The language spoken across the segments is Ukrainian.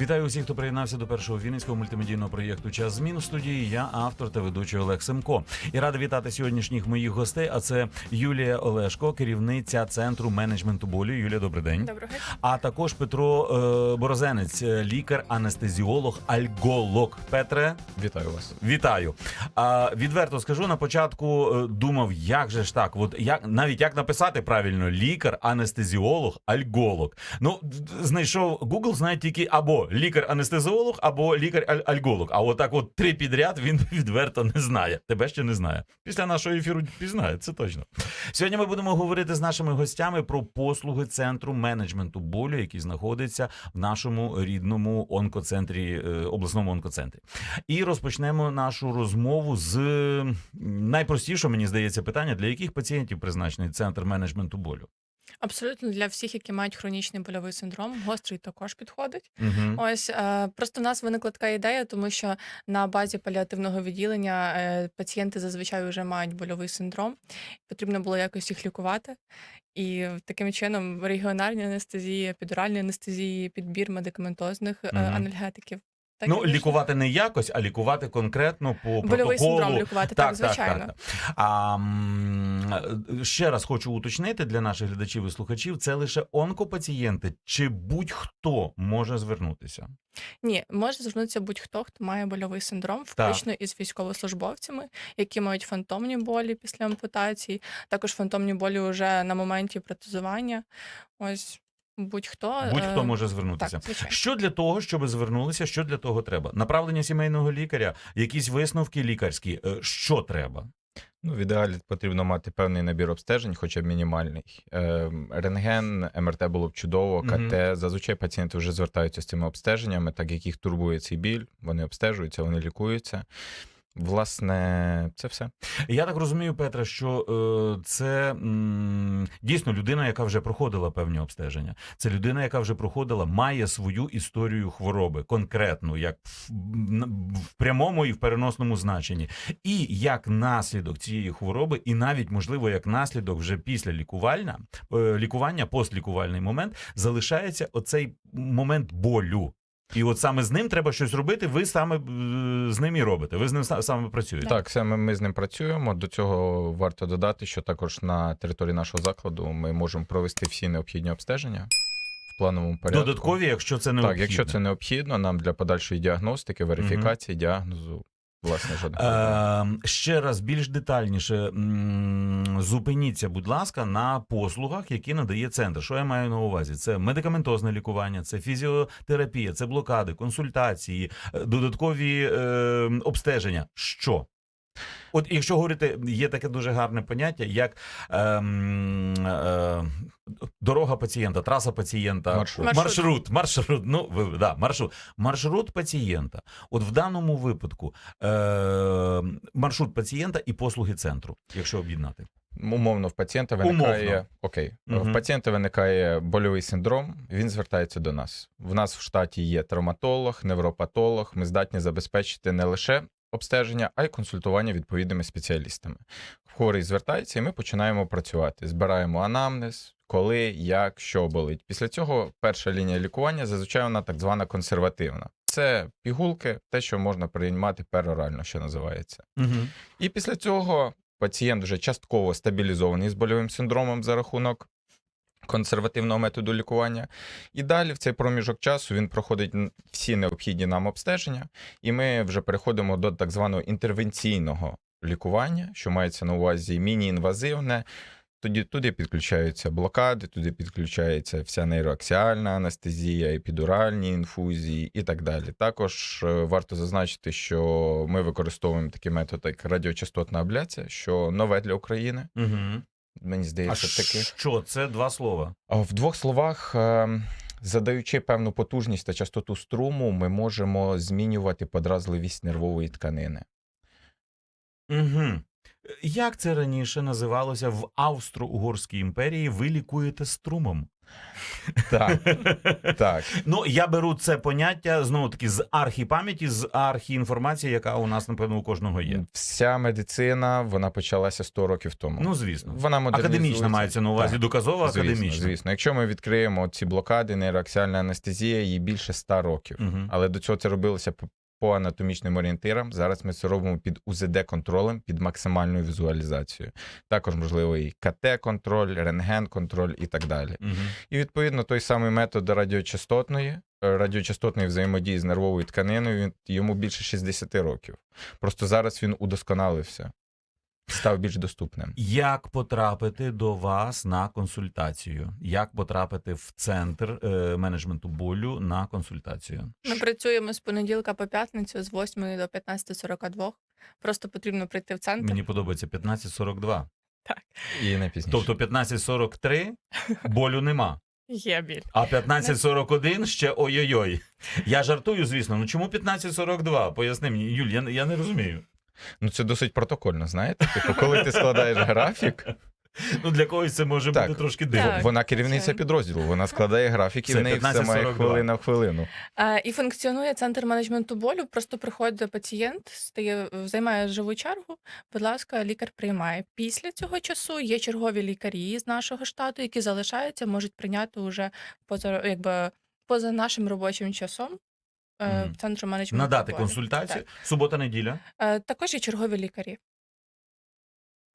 Вітаю усіх, хто приєднався до першого вінницького мультимедійного проєкту Час змін у студії. Я автор та ведучий Олег Семко. І радий вітати сьогоднішніх моїх гостей. А це Юлія Олешко, керівниця центру менеджменту болю. Юлія, добрий день. Доброго. А також Петро е, Борозенець, е, лікар, анестезіолог, альголог. Петре, Вітаю вас. Вітаю. А, відверто скажу на початку. е, Думав, як же ж так? От як навіть як написати правильно: лікар, анестезіолог, альголог. Ну знайшов Google, знає тільки або лікар-анестезіолог, або лікар-альголог. А отак, от три підряд він відверто не знає. Тебе ще не знає. Після нашого ефіру пізнає, це точно. Сьогодні ми будемо говорити з нашими гостями про послуги центру менеджменту болю, який знаходиться в нашому рідному онкоцентрі, е, обласному онкоцентрі. І розпочнемо нашу розмову з найпростішого, мені здається, питання, для яких пацієнтів призначений центр менеджменту болю. Абсолютно для всіх, які мають хронічний больовий синдром, гострий також підходить. Угу. Ось е, просто в нас виникла така ідея, тому що на базі паліативного відділення е, пацієнти зазвичай вже мають больовий синдром. Потрібно було якось їх лікувати. І таким чином регіональні анестезії, епідуральні анестезії, підбір медикаментозних е, Мгм. анальгетиків. Так Ну, лікувати не якось, а лікувати конкретно по больовий протоколу. синдром лікувати, так, звичайно. Так, так. А ще раз хочу уточнити для наших глядачів і слухачів: це лише онкопацієнти, чи будь-хто може звернутися? Ні, може звернутися будь-хто, хто має больовий синдром, Так. включно із військовослужбовцями, які мають фантомні болі після ампутації, також фантомні болі вже на моменті протезування. Ось будь-хто Будь-хто е, може звернутися. Так. Що для того, щоб звернулися, що для того треба? Направлення сімейного лікаря, якісь висновки лікарські. Е, Що треба? Ну, в ідеалі потрібно мати певний набір обстежень, хоча б мінімальний. Е, рентген, МРТ було б чудово. КТ. Зазвичай пацієнти вже звертаються з цими обстеженнями, так як їх турбує цей біль, вони обстежуються, вони лікуються. Власне, це все. Я так розумію, Петра, що е, це дійсно людина, яка вже проходила певні обстеження. Це людина, яка вже проходила, має свою історію хвороби, конкретну, як в, в прямому і в переносному значенні. І як наслідок цієї хвороби, і навіть можливо як наслідок вже після лікувальна, е, лікування, постлікувальний момент, залишається оцей момент болю. І от саме з ним треба щось робити. Ви саме е, з ним і робите. Ви з ним саме працюєте. Так, саме ми з ним працюємо. До цього варто додати, що також на території нашого закладу ми можемо провести всі необхідні обстеження в плановому порядку. Додаткові, якщо це необхідно. Так, якщо це необхідно, нам для подальшої діагностики, верифікації, діагнозу, власне, жодних. Е, ще раз більш детальніше зупиніться, будь ласка, на послугах, які надає центр. Що я маю на увазі? Це медикаментозне лікування, це фізіотерапія, це блокади, консультації, е, додаткові е, обстеження. Що? От якщо говорити, є таке дуже гарне поняття, як ем, е, дорога пацієнта, траса пацієнта, Маршрут. Маршрут. маршрут, ну ви да, маршрут, маршрут пацієнта. От в даному випадку е, маршрут пацієнта і послуги центру, якщо об'єднати. Умовно, в пацієнта виникає Умовно. окей. Мгм. В пацієнта виникає больовий синдром. Він звертається до нас. В нас в штаті є травматолог, невропатолог. Ми здатні забезпечити не лише обстеження, а й консультування відповідними спеціалістами. Хворий звертається, і ми починаємо працювати. Збираємо анамнез, коли, як, що болить. Після цього перша лінія лікування зазвичай вона так звана консервативна. Це пігулки, те, що можна приймати перорально, що називається. Угу. І після цього пацієнт вже частково стабілізований з больовим синдромом за рахунок консервативного методу лікування. І далі в цей проміжок часу він проходить всі необхідні нам обстеження, і ми вже переходимо до так званого інтервенційного лікування, що мається на увазі міні-інвазивне. Тоді туди підключаються блокади, туди підключається вся нейроаксіальна анестезія, епідуральні інфузії і так далі. Також е, варто зазначити, що ми використовуємо такий метод, як радіочастотна абляція, що нове для України. Угу. Мені А здається, таке. що це два слова? В двох словах, е, задаючи певну потужність та частоту струму, ми можемо змінювати подразливість нервової тканини. Угу. Як це раніше називалося в Австро-Угорській імперії? Ви лікуєте струмом. Так, так. Ну, я беру це поняття знову таки з архіпам'яті, з архіінформації, яка у нас, напевно, у кожного є. Вся медицина вона почалася 100 років тому. Ну, звісно. вона Академічна мається на увазі, Так. доказова Звісно, академічна. звісно. Якщо ми відкриємо ці блокади, нейроаксіальна анестезія, їй більше 100 років. Мгм. Але до цього це робилося по- анатомічним орієнтирам. Зараз ми це робимо під УЗД-контролем, під максимальною візуалізацією. Також можливо і КТ-контроль, рентген-контроль і так далі. Угу. І відповідно той самий метод радіочастотної, е, радіочастотної взаємодії з нервовою тканиною, йому більше 60 років. Просто зараз він удосконалився, став більш доступним. Як потрапити до вас на консультацію? Як потрапити в центр е, менеджменту болю на консультацію? Ми працюємо з понеділка по п'ятницю з 8 до 15.42. Просто потрібно прийти в центр. Мені подобається 15.42. І не пізніше. Тобто 15.43 болю нема. Є біль. А 15.41 ще ой-ой-ой. Я жартую, звісно. Ну чому 15.42? Поясни мені, Юль, я, я не розумію. Ну це досить протокольно, знаєте? Типу, коли ти складаєш графік, Ну для когось це може Так. бути трошки дивно. Так. вона керівниця звичайно. підрозділу, вона складає графік, і Це в неї все має 15.42. хвилина в хвилину. Е, І функціонує центр менеджменту болю. Просто приходить пацієнт, стає, займає живу чергу. Будь ласка, лікар приймає. Після цього часу є чергові лікарі з нашого штату, які залишаються, можуть прийняти уже поза якби поза нашим робочим часом. Е, Мгм. центру менеджменту Надати болю. консультацію. Так. Субота-неділя. Е, Також є чергові лікарі.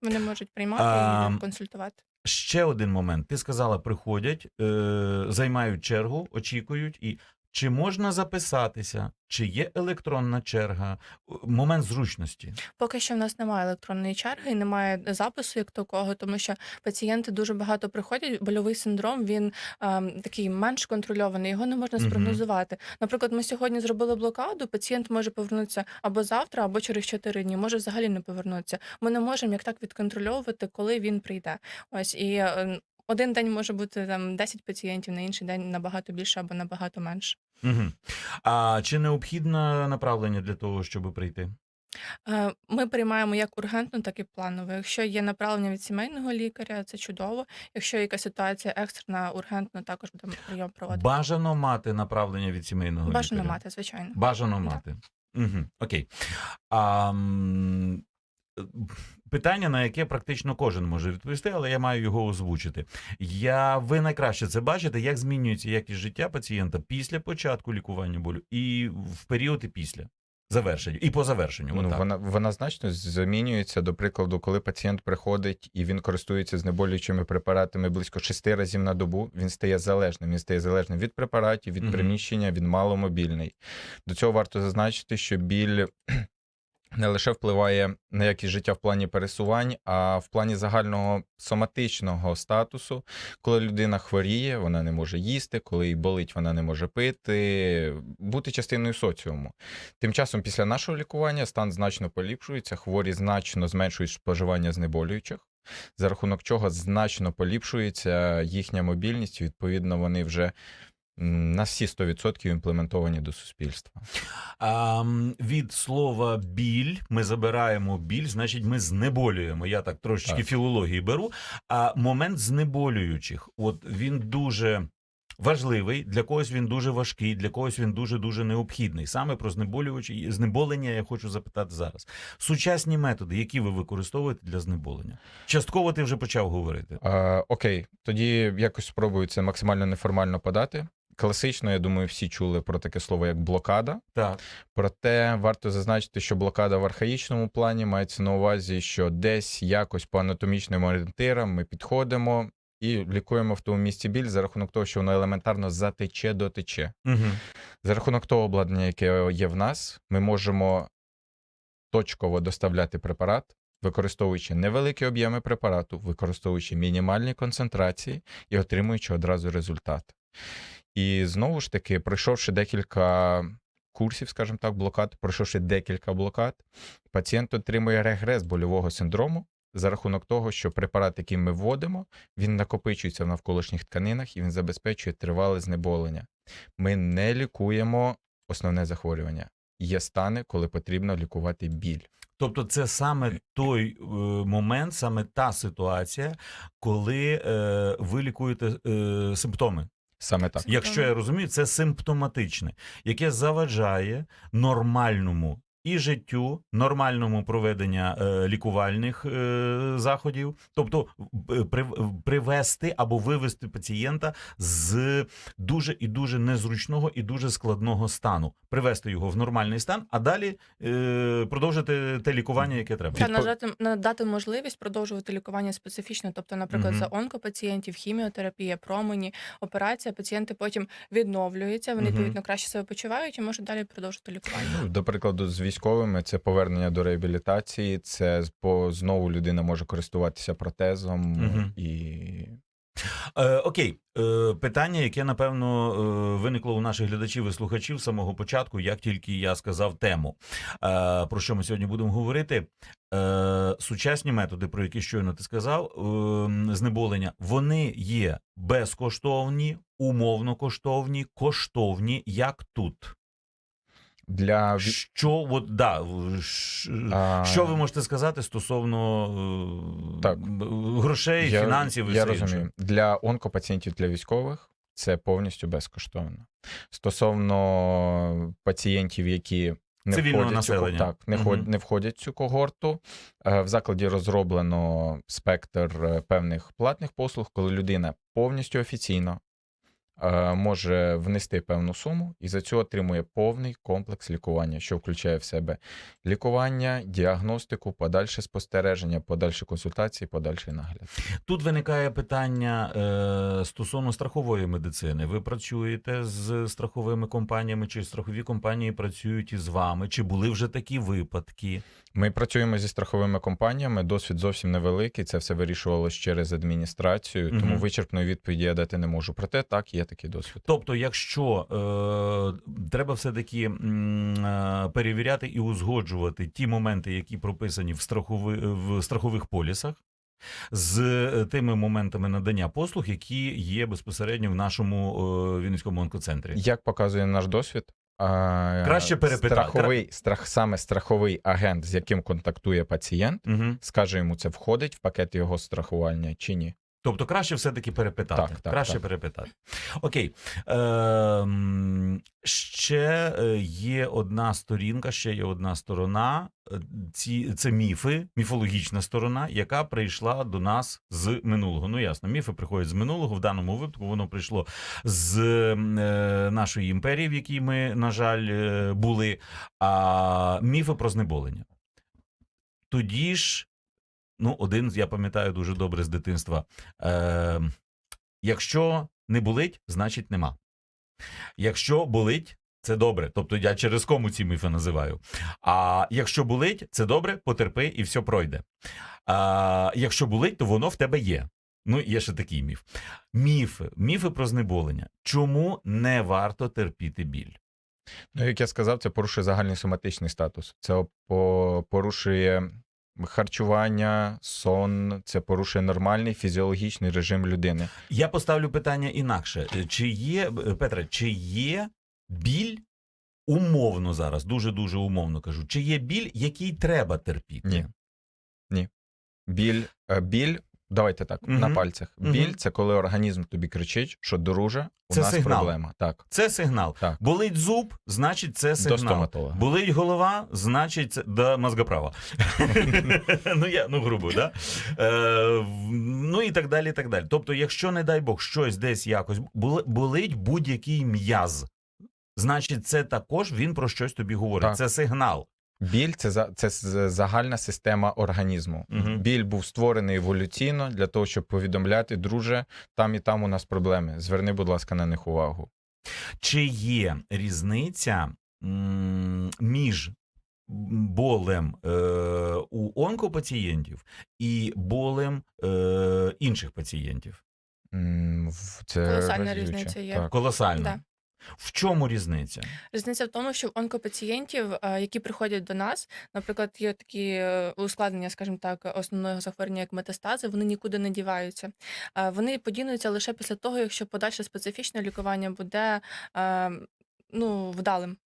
Вони можуть приймати А, і консультувати. Ще один момент. Ти сказала, приходять, е, займають чергу, очікують. І чи можна записатися, чи є електронна черга? Момент зручності. Поки що в нас немає електронної черги і немає запису як такого, тому що пацієнти дуже багато приходять. Больовий синдром він ем, такий менш контрольований, його не можна спрогнозувати. Наприклад, ми сьогодні зробили блокаду. Пацієнт може повернутися або завтра, або через 4 дні, може взагалі не повернутися. Ми не можемо як так відконтрольовувати, коли він прийде. Ось і е, один день може бути там 10 пацієнтів, на інший день набагато більше або набагато менше. Угу. А чи необхідне направлення для того, щоб прийти? Е, Ми приймаємо як ургентну, так і планову. Якщо є направлення від сімейного лікаря, це чудово. Якщо є якась ситуація екстрена, ургентно також будемо прийом проводити. Бажано мати направлення від сімейного Бажано лікаря? мати, звичайно. Бажано мати. Угу. Окей. А, питання, на яке практично кожен може відповісти, але я маю його озвучити. Я, ви найкраще це бачите, як змінюється якість життя пацієнта після початку лікування болю і в період і після завершення, і по завершенню. Ну, вона, вона значно змінюється. До прикладу, коли пацієнт приходить і він користується знеболюючими препаратами близько шести разів на добу, він стає залежним. Він стає залежним від препаратів, від приміщення, він маломобільний. До цього варто зазначити, що біль. Не лише впливає на якість життя в плані пересувань, а в плані загального соматичного статусу, коли людина хворіє, вона не може їсти, коли їй болить, вона не може пити, бути частиною соціуму. Тим часом, після нашого лікування стан значно поліпшується, хворі значно зменшують споживання знеболюючих, за рахунок чого значно поліпшується їхня мобільність. Відповідно, вони вже на всі 100% імплементовані до суспільства. А, від слова біль ми забираємо біль, значить, ми знеболюємо. Я так трошечки Так. філології беру. А момент знеболюючих, от він дуже. Важливий для когось він дуже важкий, для когось він дуже дуже необхідний. Саме про знеболювачі знеболення я хочу запитати зараз. Сучасні методи, які ви використовуєте для знеболення? Частково ти вже почав говорити. А, окей, тоді якось спробую це максимально неформально подати. Класично, я думаю, всі чули про таке слово як блокада. Так, Проте варто зазначити, що блокада в архаїчному плані мається на увазі, що десь якось по анатомічним орієнтирам ми підходимо і лікуємо в тому місці біль за рахунок того, що воно елементарно затече дотече. угу. За рахунок того обладнання, яке є в нас, ми можемо точково доставляти препарат, використовуючи невеликі об'єми препарату, використовуючи мінімальні концентрації і отримуючи одразу результат. І знову ж таки, пройшовши декілька курсів, скажімо так, блокад, пройшовши декілька блокад, пацієнт отримує регрес больового синдрому за рахунок того, що препарат, який ми вводимо, він накопичується в навколишніх тканинах і він забезпечує тривале знеболення. Ми не лікуємо основне захворювання. Є стани, коли потрібно лікувати біль. Тобто, це саме той е, момент, саме та ситуація, коли е, ви лікуєте е, симптоми. Саме так. Якщо я розумію, це симптоматичне, яке заважає нормальному і життю, нормальному проведення е, лікувальних е, заходів, тобто е, привести або вивести пацієнта з дуже і дуже незручного і дуже складного стану, привести його в нормальний стан, а далі е, продовжити те лікування, яке треба. Та Відпо- надати, надати можливість продовжувати лікування специфічно, тобто, наприклад, Мгм. за онкопацієнтів, хіміотерапія, промені, операція, пацієнти потім відновлюються, вони відповідно краще себе почувають і можуть далі продовжити лікування. Ну, До прикладу, з військовими це повернення до реабілітації, це по знову людина може користуватися протезом Мгм. і Е, окей, е, питання, яке напевно е, виникло у наших глядачів і слухачів з самого початку, як тільки я сказав тему. Е, про що ми сьогодні будемо говорити? Е, сучасні методи, про які щойно ти сказав, е, знеболення, вони є безкоштовні, умовно коштовні, коштовні, як тут. Для Що от да, а, що ви можете сказати стосовно е, Так. грошей, фінансів і я все інше? розумію. Для онкопацієнтів для військових це повністю безкоштовно. Стосовно пацієнтів, які не Цивільного входять, цю населення. так, не, ход- не входять в цю когорту. е, В закладі розроблено спектр е, певних платних послуг, коли людина повністю офіційно може внести певну суму і за цю отримує повний комплекс лікування, що включає в себе лікування, діагностику, подальше спостереження, подальші консультації, подальший нагляд. Тут виникає питання е, стосовно страхової медицини. Ви працюєте з страховими компаніями, чи страхові компанії працюють із вами? Чи були вже такі випадки? Ми працюємо зі страховими компаніями. Досвід зовсім невеликий. Це все вирішувалось через адміністрацію, тому Мгм. вичерпної відповіді я дати не можу. Проте так, є такий досвід. Тобто, якщо е, треба все-таки е, перевіряти і узгоджувати ті моменти, які прописані в, страхови, в страхових полісах. З е, тими моментами надання послуг, які є безпосередньо в нашому е, Вінницькому онкоцентрі. Як показує наш досвід, Краще перепита- страховий, страх, саме страховий агент, з яким контактує пацієнт, Угу. скаже йому, це входить в пакет його страхування чи ні. Тобто краще все-таки перепитати. Так, так, краще так. перепитати. Окей. Ем, ще е, є одна сторінка, ще є одна сторона. Е, Ці, це міфи, міфологічна сторона, яка прийшла до нас з минулого. Ну, ясно, міфи приходять з минулого. В даному випадку воно прийшло з е, нашої імперії, в якій ми, на жаль, е, були. А міфи про знеболення. Тоді ж ну, один я пам'ятаю дуже добре з дитинства. Е, якщо не болить, значить нема. Якщо болить, це добре. Тобто я через кому ці міфи називаю. А якщо болить, це добре, потерпи і все пройде. А якщо болить, то воно в тебе є. Ну, є ще такий міф. Міфи, міфи про знеболення. Чому не варто терпіти біль? Ну, як я сказав, це порушує загальний соматичний статус. Це порушує харчування, сон, це порушує нормальний фізіологічний режим людини. Я поставлю питання інакше. Чи є, Петре, чи є біль умовно зараз, дуже дуже умовно кажу, чи є біль, який треба терпіти? Ні. Біль, е, біль, давайте так, Мгм. на пальцях. Мгм. Біль це коли організм тобі кричить, що друже, у Це нас сигнал. проблема. Так, Це сигнал. Так. Болить зуб, значить, це до сигнал. стоматолога. Болить голова, значить, це до мозгоправа. ну, я, ну, грубо, да? Е, ну і так далі, і так далі. Тобто, якщо, не дай Бог, щось десь якось болить будь-який м'яз, значить, це також він про щось тобі говорить. Так. Це сигнал. Біль це, за- це загальна система організму. Мгм. Біль був створений еволюційно для того, щоб повідомляти, друже, там і там у нас проблеми. Зверни, будь ласка, на них увагу. Чи є різниця між болем е, у онкопацієнтів і болем е, інших пацієнтів? Це Колосальна різниця є. Так. Колосально. Да. В чому різниця? Різниця в тому, що в онкопацієнтів, е, які приходять до нас, наприклад, є такі е, ускладнення, скажімо так, основного захворювання, як метастази, вони нікуди не діваються. Е, Вони подінуються лише після того, якщо подальше специфічне лікування буде е, ну, вдалим.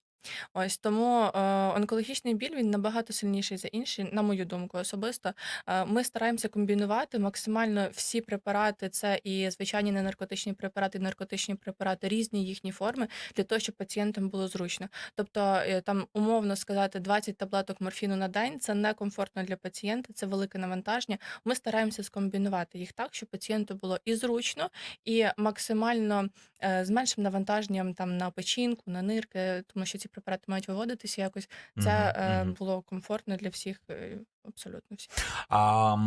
Ось тому е, онкологічний біль він набагато сильніший за інші, на мою думку, особисто. Е, ми стараємося комбінувати максимально всі препарати. Це і звичайні ненаркотичні препарати, і наркотичні препарати, різні їхні форми, для того, щоб пацієнтам було зручно. Тобто, е, там умовно сказати 20 таблеток морфіну на день це некомфортно для пацієнта, це велике навантаження. Ми стараємося скомбінувати їх так, щоб пацієнту було і зручно, і максимально е, з меншим навантаженням там на печінку, на нирки, тому що ці препарати мають виводитися якось. Це Мгм, е, було комфортно для всіх, е, абсолютно всіх. А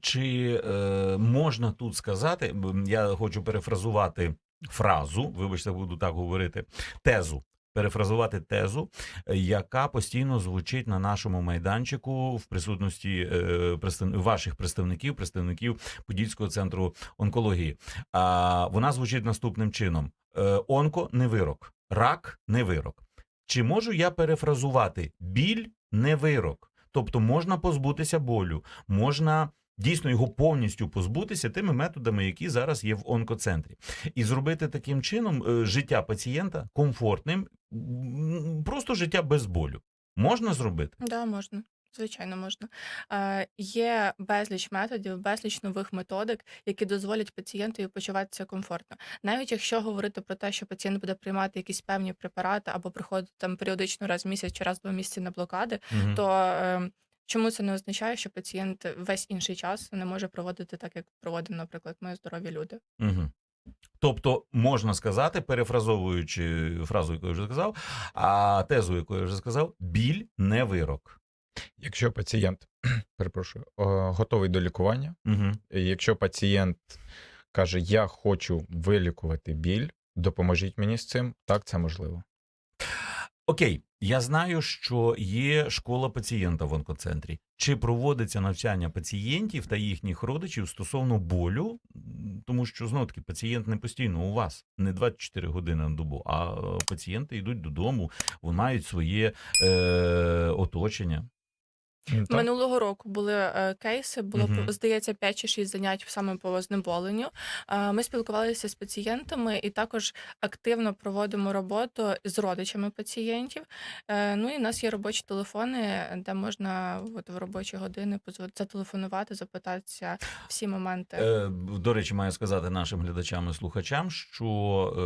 чи е, можна тут сказати, я хочу перефразувати фразу, вибачте, буду так говорити, тезу. Перефразувати тезу, яка постійно звучить на нашому майданчику в присутності е, ваших представників, представників Подільського центру онкології. А вона звучить наступним чином: Е, онко не вирок, рак не вирок. Чи можу я перефразувати біль не вирок? Тобто можна позбутися болю, можна дійсно його повністю позбутися тими методами, які зараз є в онкоцентрі, і зробити таким чином е, життя пацієнта комфортним, просто життя без болю. Можна зробити? Да, можна. Звичайно, можна. Е, є безліч методів, безліч нових методик, які дозволять пацієнтові почуватися комфортно. Навіть якщо говорити про те, що пацієнт буде приймати якісь певні препарати або приходити там періодично раз в місяць чи раз в два місяці на блокади, Мгм. то е, чому це не означає, що пацієнт весь інший час не може проводити так, як проводимо, наприклад, ми здорові люди? Угу. Тобто можна сказати, перефразовуючи фразу, яку я вже сказав, а тезу, яку я вже сказав, біль не вирок. Якщо пацієнт, перепрошую, е, готовий до лікування, Угу. якщо пацієнт каже, я хочу вилікувати біль, допоможіть мені з цим, так це можливо. Окей, я знаю, що є школа пацієнта в онкоцентрі. Чи проводиться навчання пацієнтів та їхніх родичів стосовно болю? Тому що знову таки пацієнт не постійно у вас, не 24 години на добу, а е, пацієнти йдуть додому, вони мають своє е, оточення. М, так. Минулого року були е, кейси, було Мгм. здається 5 чи 6 занять саме по знеболенню. Е, Ми спілкувалися з пацієнтами і також активно проводимо роботу з родичами пацієнтів. Е, Ну і в нас є робочі телефони, де можна от, в робочі години позв- зателефонувати, запитатися всі моменти. Е, до речі, маю сказати нашим глядачам і слухачам, що е,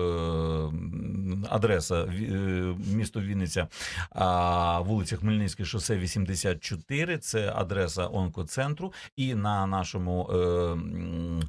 м, адреса Ві- е, місто Вінниця, а вулиця Хмельницьке, шосе 84, це адреса онкоцентру. І на нашому, е,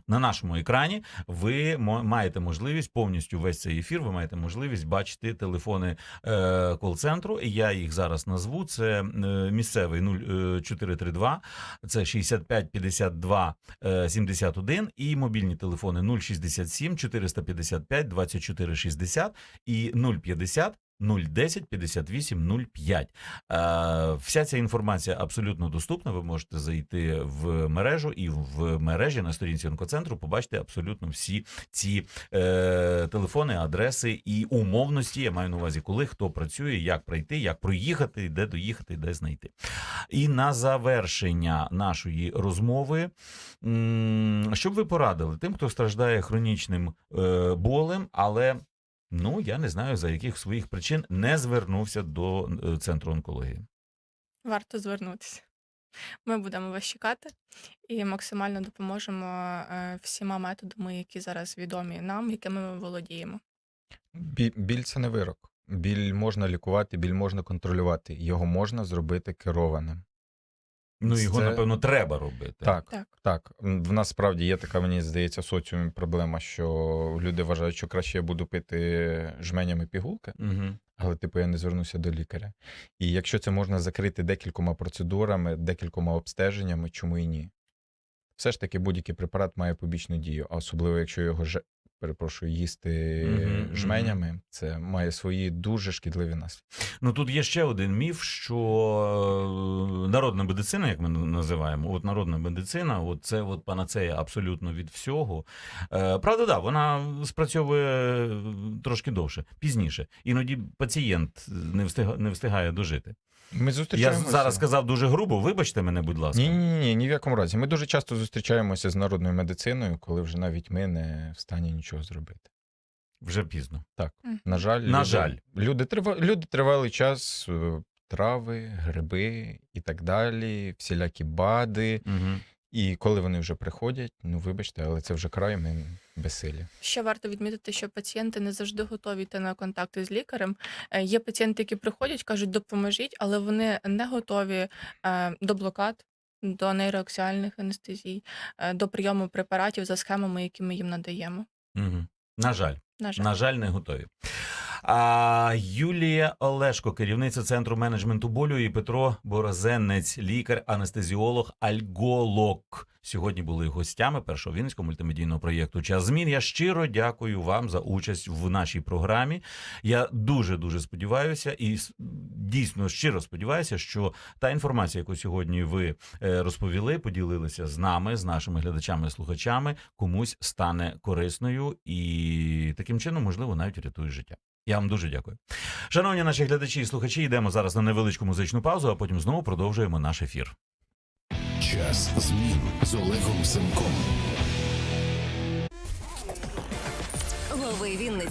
на нашому екрані ви маєте можливість повністю весь цей ефір. Ви маєте можливість бачити телефони е, кол-центру. Я їх зараз назву. Це е, місцевий 0432, це 65 52 е, 71 і мобільні телефони 067 455 24 60 і 050 010 58 05. Е, Вся ця інформація абсолютно доступна. Ви можете зайти в мережу і в мережі на сторінці онкоцентру побачити абсолютно всі ці е, телефони, адреси і умовності. Я маю на увазі, коли хто працює, як пройти, як проїхати, де доїхати, де знайти. І на завершення нашої розмови, м, що б ви порадили тим, хто страждає хронічним е, болем, але ну я не знаю за яких своїх причин не звернувся до е, центру онкології. Варто звернутися. Ми будемо вас чекати і максимально допоможемо е, всіма методами, які зараз відомі нам, якими ми володіємо. Біль це не вирок. Біль можна лікувати, біль можна контролювати. Його можна зробити керованим. Ну його Це- напевно треба робити. Так, Так. так. В нас справді є така, мені здається, в соціумі проблема, що люди вважають, що краще я буду пити жменями пігулки, Угу. але типу я не звернуся до лікаря. І якщо це можна закрити декількома процедурами, декількома обстеженнями, чому і ні? Все ж таки будь-який препарат має побічну дію, а особливо якщо його же, перепрошую, їсти Мгм, жменями, це має свої дуже шкідливі наслідки. Ну тут є ще один міф, що е, народна медицина, як ми називаємо, от народна медицина, от це от панацея абсолютно від всього. Е, Правда, да, вона спрацьовує трошки довше, пізніше. Іноді пацієнт не встигає, не встигає дожити. Ми Я зустрічаємося. зараз сказав дуже грубо. Вибачте мене, будь ласка. Ні, ні, ні, ні в якому разі. Ми дуже часто зустрічаємося з народною медициною, коли вже навіть ми не в стані нічого зробити. вже пізно. На жаль, На люди, жаль. Люди, трива, люди тривалий час е, трави, гриби і так далі, всілякі бади. Угу. І коли вони вже приходять, ну вибачте, але це вже край ми безсилі. Ще варто відмітити, що пацієнти не завжди готові йти на контакти з лікарем. Е, Є пацієнти, які приходять, кажуть, допоможіть, але вони не готові е, до блокад, до нейроаксіальних анестезій, е, до прийому препаратів за схемами, які ми їм надаємо. Угу. На жаль. На жаль. На жаль, не готові. А, Юлія Олешко, керівниця центру менеджменту болю, і Петро Борозенець, лікар, анестезіолог, альголог. Сьогодні були гостями першого вінницького мультимедійного проєкту Час змін. Я щиро дякую вам за участь в нашій програмі. Я дуже дуже сподіваюся, і дійсно щиро сподіваюся, що та інформація, яку сьогодні ви е, розповіли, поділилися з нами, з нашими глядачами і слухачами, комусь стане корисною і таким чином, можливо, навіть врятує життя. Я вам дуже дякую. Шановні наші глядачі і слухачі, йдемо зараз на невеличку музичну паузу, а потім знову продовжуємо наш ефір. Час змін з Олегом Семком.